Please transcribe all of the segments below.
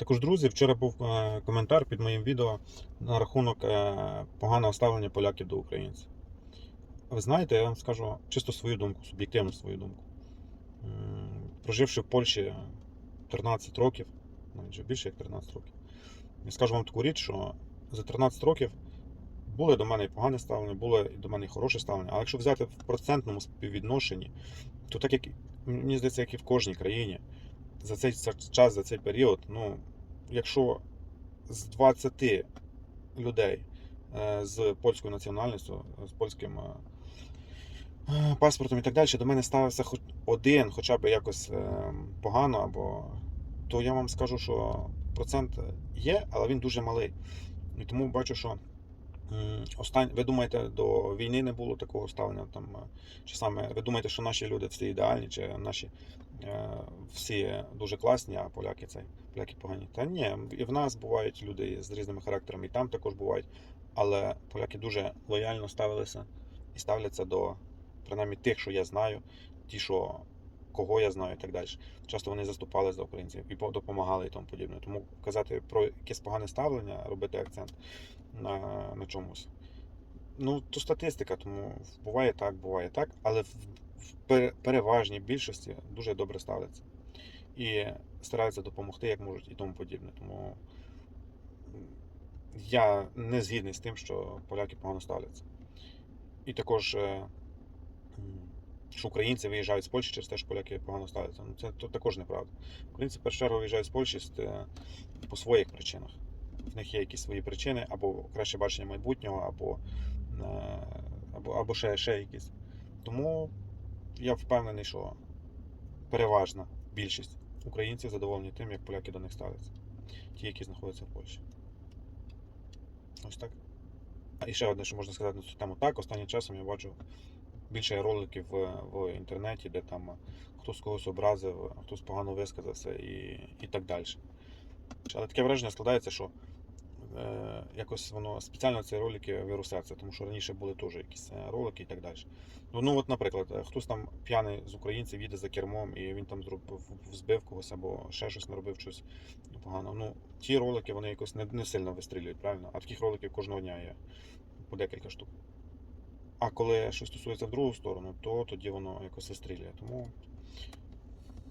Також, друзі, вчора був е, коментар під моїм відео на рахунок е, поганого ставлення поляків до українців. Ви знаєте, я вам скажу чисто свою думку, суб'єктивну свою думку. Проживши в Польщі 13 років, навіть вже більше як 13 років, я скажу вам таку річ, що за 13 років були до мене і погане ставлення, було і до мене і хороше ставлення. Але якщо взяти в процентному співвідношенні, то так як мені здається, як і в кожній країні, за цей час, за цей період, ну, якщо з 20 людей е, з польською національністю, з польським е, паспортом і так далі, до мене ставився хоч один, хоча б якось е, погано, або то я вам скажу, що процент є, але він дуже малий. І тому бачу, що остань... ви думаєте, до війни не було такого ставлення там, чи саме ви думаєте, що наші люди всі ідеальні, чи наші всі дуже класні, а поляки цей поляки погані. Та ні, і в нас бувають люди з різними характерами, і там також бувають. Але поляки дуже лояльно ставилися і ставляться до принаймні тих, що я знаю, ті, що кого я знаю, і так далі. Часто вони заступали за українців і допомагали і тому подібне. Тому казати про якесь погане ставлення, робити акцент на, на чомусь. Ну, то статистика, тому буває так, буває так, але в, переважній більшості дуже добре ставляться. І стараються допомогти, як можуть, і тому подібне. Тому я не згідний з тим, що поляки погано ставляться. І також, е, що українці виїжджають з Польщі через те, що поляки погано ставляться. Ну, це також неправда. Українці в першу чергу виїжджають з Польщі е, по своїх причинах. В них є якісь свої причини, або краще бачення майбутнього, або, е, або, або ще, ще якісь. Тому я впевнений, що переважна більшість українців задоволені тим, як поляки до них ставляться. Ті, які знаходяться в Польщі. Ось так. І ще одне, що можна сказати на цю тему. Так, останнім часом я бачу більше роликів в, в інтернеті, де там хтось когось образив, хтось погано висказався і, і так далі. Але таке враження складається, що е, якось воно спеціально ці ролики вирусяться, тому що раніше були теж якісь е, ролики і так далі. Ну, ну от, наприклад, е, хтось там п'яний з українців їде за кермом і він там збив когось або ще щось наробив щось погано. Ну, ті ролики вони якось не, не сильно вистрілюють, правильно? А таких роликів кожного дня є по декілька штук. А коли щось стосується в другу сторону, то тоді воно якось вистрілює. Тому,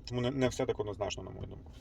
тому не, не все так однозначно, на мою думку.